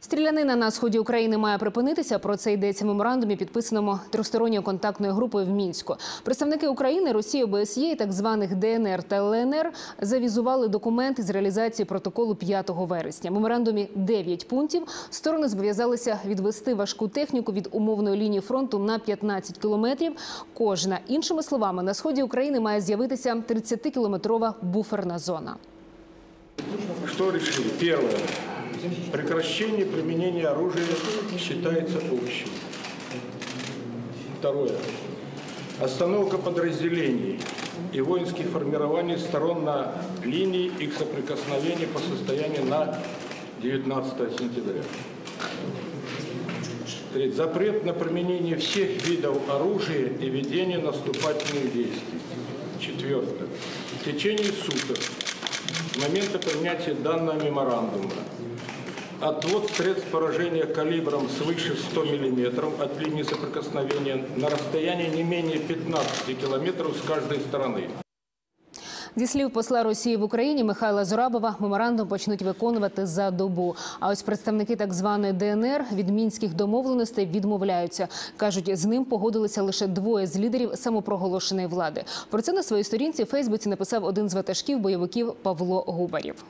Стрілянина на сході України має припинитися. Про це йдеться в меморандумі, підписаному тристоронньою контактною групою в мінську. Представники України, Росії, ОБСЄ і так званих ДНР та ЛНР завізували документи з реалізації протоколу 5 вересня. В меморандумі 9 пунктів. Сторони зобов'язалися відвести важку техніку від умовної лінії фронту на 15 кілометрів. Кожна іншими словами, на сході України має з'явитися 30-кілометрова буферна зона. Что решили? Первое. Прекращение применения оружия считается общим. Второе. Остановка подразделений и воинских формирований сторон на линии их соприкосновения по состоянию на 19 сентября. Третье. Запрет на применение всех видов оружия и ведение наступательных действий. Четвертое. В течение суток с момента принятия данного меморандума отвод средств поражения калибром свыше 100 мм от линии соприкосновения на расстоянии не менее 15 километров с каждой стороны. Зі слів посла Росії в Україні Михайла Зорабова, меморандум почнуть виконувати за добу. А ось представники так званої ДНР від мінських домовленостей відмовляються. кажуть, з ним погодилися лише двоє з лідерів самопроголошеної влади. Про це на своїй сторінці в Фейсбуці написав один з ватажків бойовиків Павло Губарів.